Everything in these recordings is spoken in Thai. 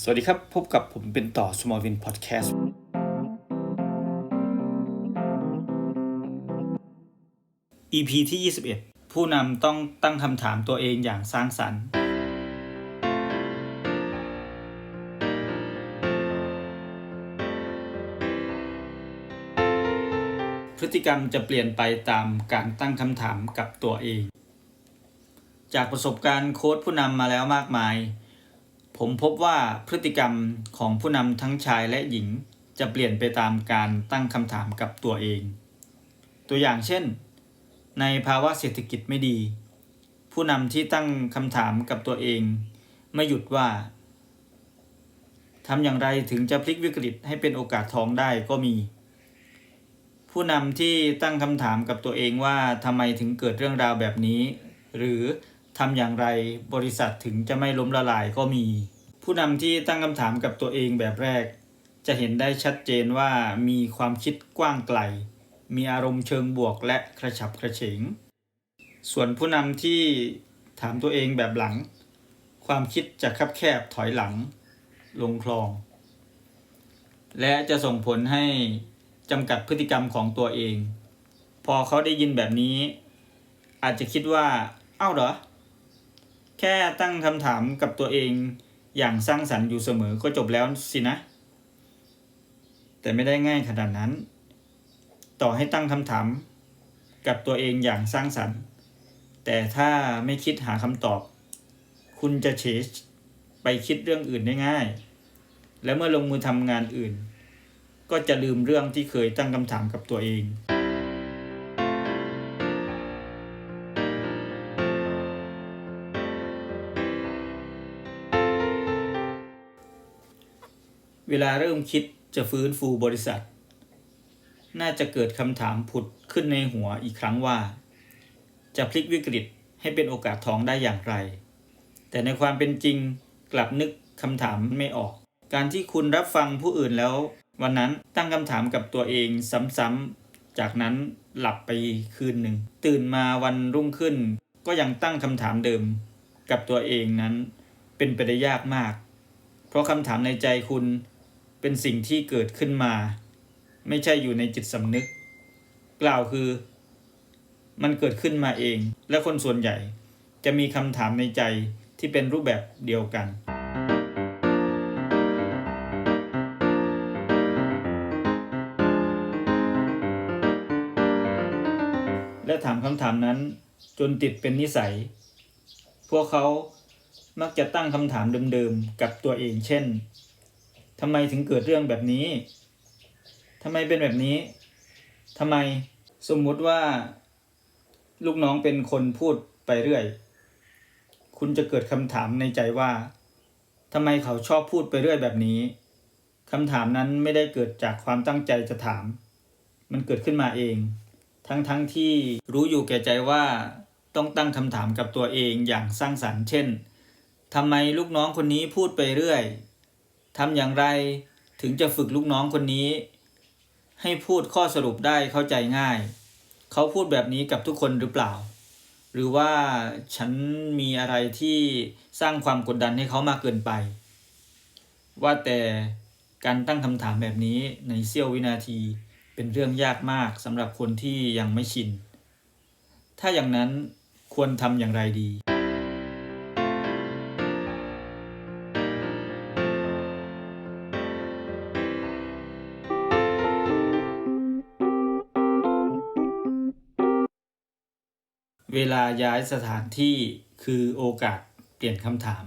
สวัสดีครับ พบกับผมเป็นต่อ Small Win Podcast EP ที่ 21 ผู้นำต้องตั้งคำถามตัวเองอย่างสร้างสรรค์ พฤติกรรมจะเปลี่ยนไปตามการตั้งคำถามกับตัวเอง จากประสบการณ์โค้ดผู้นำมาแล้วมากมาย ผมพบว่าพฤติกรรมของผู้นำทั้งชายและหญิงจะเปลี่ยนไปตามการตั้งคำถามกับตัวเอง ตัวอย่างเช่น ในภาวะเศรษฐกิจไม่ดี ผู้นำที่ตั้งคำถามกับตัวเอง ไม่หยุดว่าทำอย่างไรถึงจะพลิกวิกฤตให้เป็นโอกาสทองได้ก็มี ผู้นำที่ตั้งคำถามกับตัวเองว่าทำไมถึงเกิดเรื่องราวแบบนี้ หรือ ทำอย่างไรบริษัทถึงจะไม่ล้มละลายก็มี ผู้นำที่ตั้งคำถามกับตัวเองแบบแรก จะเห็นได้ชัดเจนว่ามีความคิดกว้างไกล มีอารมณ์เชิงบวกและกระฉับกระเฉง ส่วนผู้นำที่ถามตัวเองแบบหลัง ความคิดจะคับแคบถอยหลัง ลงคลอง และจะส่งผลให้จำกัดพฤติกรรมของตัวเอง พอเขาได้ยินแบบนี้ อาจจะคิดว่า เอ้าเหรอ แค่ตั้งคำถามกับตัวเองอย่างสร้างสรรค์อยู่เสมอก็จบแล้วสินะ แต่ไม่ได้ง่ายขนาดนั้น ต่อให้ตั้งคำถามกับตัวเองอย่างสร้างสรรค์ แต่ถ้าไม่คิดหาคำตอบ คุณจะเฉยไปคิดเรื่องอื่นได้ง่าย และเมื่อลงมือทำงานอื่น ก็จะลืมเรื่องที่เคยตั้งคำถามกับตัวเอง วลาเริ่มคิดจะฟื้นฟูบริษัท น่าจะเกิดคำถามผุดขึ้นในหัวอีกครั้งว่า จะพลิกวิกฤตให้เป็นโอกาสทองได้อย่างไร แต่ในความเป็นจริงกลับนึกคำถามไม่ออก การที่คุณรับฟังผู้อื่นแล้ว วันนั้นตั้งคำถามกับตัวเองซ้ำๆ จากนั้นหลับไปคืนหนึ่ง ตื่นมาวันรุ่งขึ้น ก็ยังตั้งคำถามเดิม กับตัวเองนั้น เป็นไปได้ยากมาก เพราะคำถามในใจคุณ เป็นสิ่งที่เกิดขึ้นมา ไม่ใช่อยู่ในจิตสำนึก กล่าวคือ มันเกิดขึ้นมาเอง และคนส่วนใหญ่จะมีคำถามในใจที่เป็นรูปแบบเดียวกัน และถามคำถามนั้นจนติดเป็นนิสัย พวกเขามักจะตั้งคำถามเดิมๆกับตัวเองเช่น ทำไมถึงเกิดเรื่องแบบนี้ทำไมเป็นแบบนี้ทำไมสมมุติว่า ลูกน้องเป็นคนพูดไปเรื่อย คุณจะเกิดคำถามในใจว่าทำไมเขาชอบพูดไปเรื่อยแบบนี้คำถามนั้นไม่ได้เกิดจากความตั้งใจจะถาม มันเกิดขึ้นมาเอง ทั้งๆทที่รู้อยู่แก่ใจว่าต้องตั้งคำถามกับตัวเองอย่างสร้างสรรค์ เช่นทำไมลูกน้องคนนี้พูดไปเรื่อย ทำอย่างไรถึงจะฝึกลูกน้องคนนี้ ให้พูดข้อสรุปได้เข้าใจง่าย เขาพูดแบบนี้กับทุกคนหรือเปล่า หรือว่าฉันมีอะไรที่สร้างความกดดันให้เขามากเกินไป ว่าแต่การตั้งคำถามแบบนี้ในเสี้ยววินาทีเป็นเรื่องยากมากสำหรับคนที่ยังไม่ชิน ถ้าอย่างนั้นควรทำอย่างไรดี เวลาย้ายสถานที่คือโอกาสเปลี่ยนคำถาม เ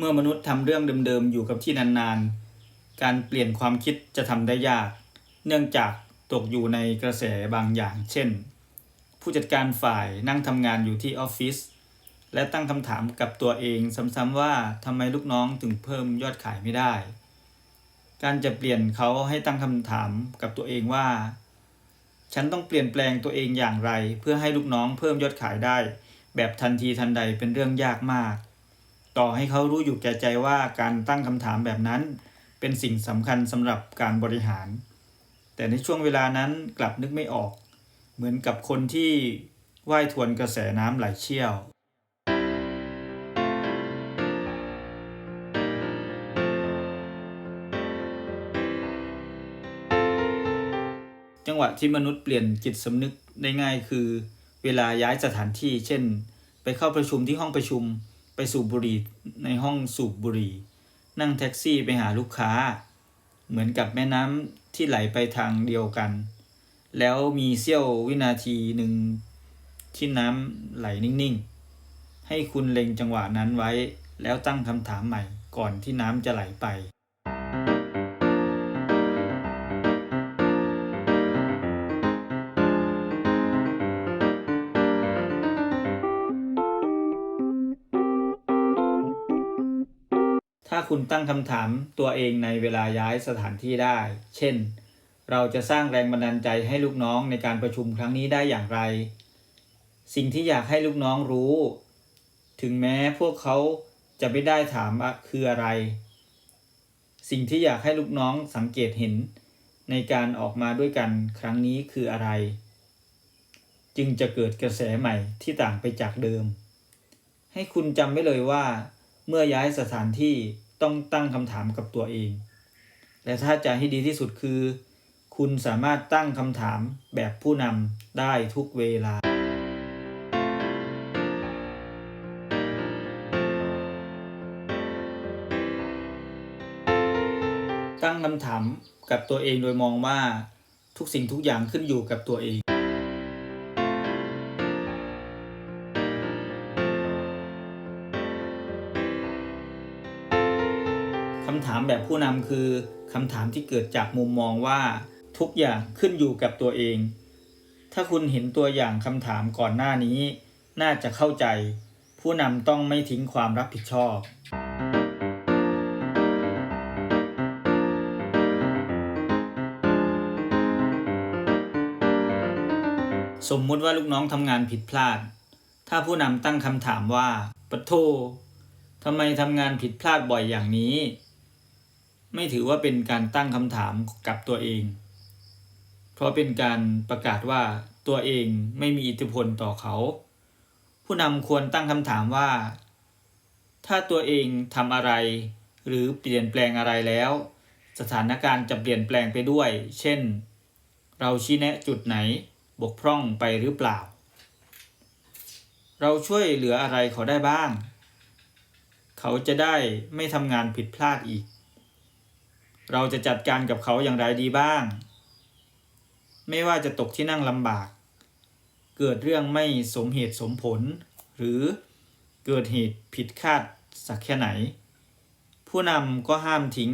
มื่อมนุษย์ทำเรื่องเดิมๆ อยู่กับที่นานๆ การเปลี่ยนความคิดจะทำได้ยาก เนื่องจากตกอยู่ในกระแสบางอย่าง เช่น ผู้จัดการฝ่ายนั่งทำงานอยู่ที่ออฟฟิศ และตั้งคำถามกับตัวเองซ้ำๆว่าทำไมลูกน้องถึงเพิ่มยอดขายไม่ได้ การจะเปลี่ยนเขาให้ตั้งคำถามกับตัวเองว่า ฉันต้องเปลี่ยนแปลงตัวเองอย่างไร เพื่อให้ลูกน้องเพิ่มยอดขายได้ แบบทันทีทันใดเป็นเรื่องยากมาก ต่อให้เขารู้อยู่แก่ใจว่าการตั้งคำถามแบบนั้น เป็นสิ่งสำคัญสำหรับการบริหาร แต่ในช่วงเวลานั้นกลับนึกไม่ออก เหมือนกับคนที่ว่ายทวนกระแสน้ำไหลเชี่ยว จังหวะที่มนุษย์เปลี่ยนจิตสำนึกได้ง่ายคือ เวลาย้ายสถานที่ เช่น ไปเข้าประชุมที่ห้องประชุม ไปสูบบุหรี่ในห้องสูบบุหรี่ นั่งแท็กซี่ไปหาลูกค้า เหมือนกับแม่น้ำที่ไหลไปทางเดียวกัน แล้วมีเสี้ยววินาทีหนึ่งที่น้ำไหลนิ่งๆ ให้คุณเล็งจังหวะนั้นไว้ แล้วตั้งคำถามใหม่ก่อนที่น้ำจะไหลไป ถ้าคุณตั้งคำถามตัวเองในเวลาย้ายสถานที่ได้ เช่น เราจะสร้างแรงบันดาลใจให้ลูกน้องในการประชุมครั้งนี้ได้อย่างไร สิ่งที่อยากให้ลูกน้องรู้ ถึงแม้พวกเขาจะไม่ได้ถามว่าคืออะไร สิ่งที่อยากให้ลูกน้องสังเกตเห็น ในการออกมาด้วยกันครั้งนี้คืออะไร จึงจะเกิดกระแสใหม่ที่ต่างไปจากเดิม ให้คุณจำไว้เลยว่า เมื่อย้ายสถานที่ต้องตั้งคำถามกับตัวเอง และถ้าจะให้ดีที่สุดคือ คุณสามารถตั้งคำถามแบบผู้นำได้ทุกเวลา ตั้งคำถามกับตัวเองโดยมองว่าทุกสิ่งทุกอย่างขึ้นอยู่กับตัวเอง คำถามแบบผู้นำคือคำถามที่เกิดจากมุมมองว่าทุกอย่างขึ้นอยู่กับตัวเอง ถ้าคุณเห็นตัวอย่างคำถามก่อนหน้านี้ น่าจะเข้าใจ ผู้นำต้องไม่ทิ้งความรับผิดชอบสมมุติว่าลูกน้องทำงานผิดพลาด ถ้าผู้นำตั้งคำถามว่าปะโททำไมทำงานผิดพลาดบ่อยอย่างนี้ ไม่ถือว่าเป็นการตั้งคำถามกับตัวเอง เพราะเป็นการประกาศว่าตัวเองไม่มีอิทธิพลต่อเขา ผู้นำควรตั้งคำถามว่า ถ้าตัวเองทำอะไร หรือเปลี่ยนแปลงอะไรแล้ว สถานการณ์จะเปลี่ยนแปลงไปด้วย เช่น เราชี้แนะจุดไหนบกพร่องไปหรือเปล่า เราช่วยเหลืออะไรเขาได้บ้าง เขาจะได้ไม่ทำงานผิดพลาดอีก เราจะจัดการกับเขาอย่างไรดีบ้าง ไม่ว่าจะตกที่นั่งลำบาก เกิดเรื่องไม่สมเหตุสมผล หรือเกิดเหตุผิดคาดสักแค่ไหน ผู้นำก็ห้ามทิ้ง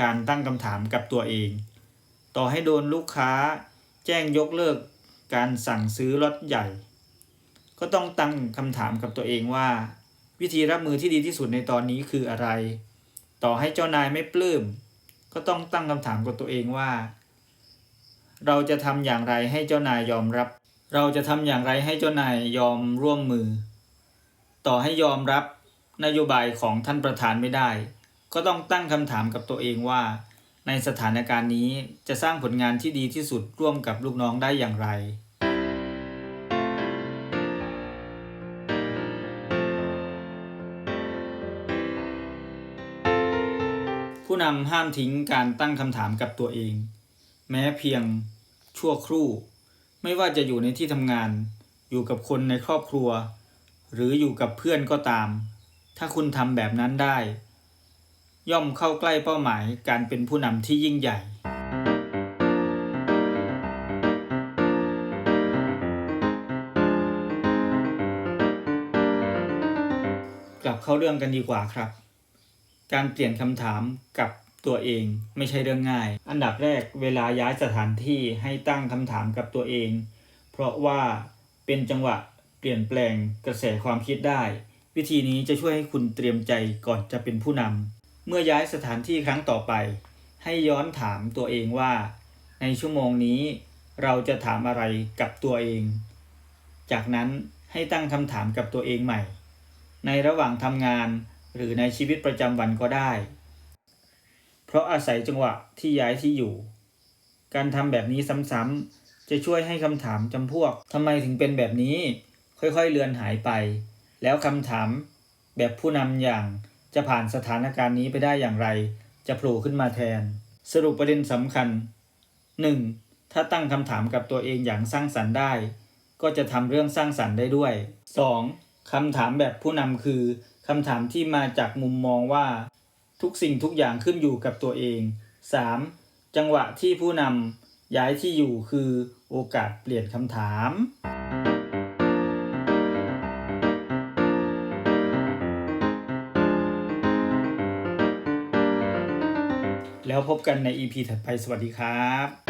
การตั้งคำถามกับตัวเอง ต่อให้โดนลูกค้าแจ้งยกเลิกการสั่งซื้อรถใหญ่ ก็ต้องตั้งคำถามกับตัวเองว่า วิธีรับมือที่ดีที่สุดในตอนนี้คืออะไร ต่อให้เจ้านายไม่ปลื้ม ก็ต้องตั้งคำถามกับตัวเองว่า เราจะทำอย่างไรให้เจ้านายยอมรับ เราจะทำอย่างไรให้เจ้านายยอมร่วมมือ ต่อให้ยอมรับนโยบายของท่านประธานไม่ได้ ก็ต้องตั้งคำถามกับตัวเองว่า ในสถานการณ์นี้จะสร้างผลงานที่ดีที่สุดร่วมกับลูกน้องได้อย่างไร ผู้นำห้ามทิ้งการตั้งคำถามกับตัวเอง แม้เพียงชั่วครู่ ไม่ว่าจะอยู่ในที่ทำงาน อยู่กับคนในครอบครัว หรืออยู่กับเพื่อนก็ตาม ถ้าคุณทำแบบนั้นได้ ย่อมเข้าใกล้เป้าหมายการเป็นผู้นำที่ยิ่งใหญ่กลับเข้าเรื่องกันดีกว่าครับ การเปลี่ยนคำถามกับตัวเองไม่ใช่เรื่องง่าย อันดับแรกเวลาย้ายสถานที่ให้ตั้งคำถามกับตัวเอง เพราะว่าเป็นจังหวะเปลี่ยนแปลงกระแสความคิดได้ วิธีนี้จะช่วยให้คุณเตรียมใจก่อนจะเป็นผู้นำเมื่อย้ายสถานที่ครั้งต่อไป ให้ย้อนถามตัวเองว่า ในชั่วโมงนี้เราจะถามอะไรกับตัวเอง จากนั้นให้ตั้งคำถามกับตัวเองใหม่ ในระหว่างทำงาน หรือในชีวิตประจำวันก็ได้ เพราะอาศัยจังหวะที่ย้ายที่อยู่ การทำแบบนี้ซ้ำๆจะช่วยให้คำถามจำพวกทำไมถึงเป็นแบบนี้ ค่อยๆเลือนหายไป แล้วคำถามแบบผู้นำอย่างจะผ่านสถานการณ์นี้ไปได้อย่างไร จะโผล่ขึ้นมาแทน สรุปประเด็นสำคัญ 1. ถ้าตั้งคำถามกับตัวเองอย่างสร้างสรรค์ได้ ก็จะทำเรื่องสร้างสรรค์ได้ด้วย 2. คำถามแบบผู้นำคือ คำถามที่มาจากมุมมองว่า ทุกสิ่งทุกอย่างขึ้นอยู่กับตัวเอง 3. จังหวะที่ผู้นำย้ายที่อยู่คือโอกาสเปลี่ยนคำถาม แล้วพบกันใน EP ถัดไปสวัสดีครับ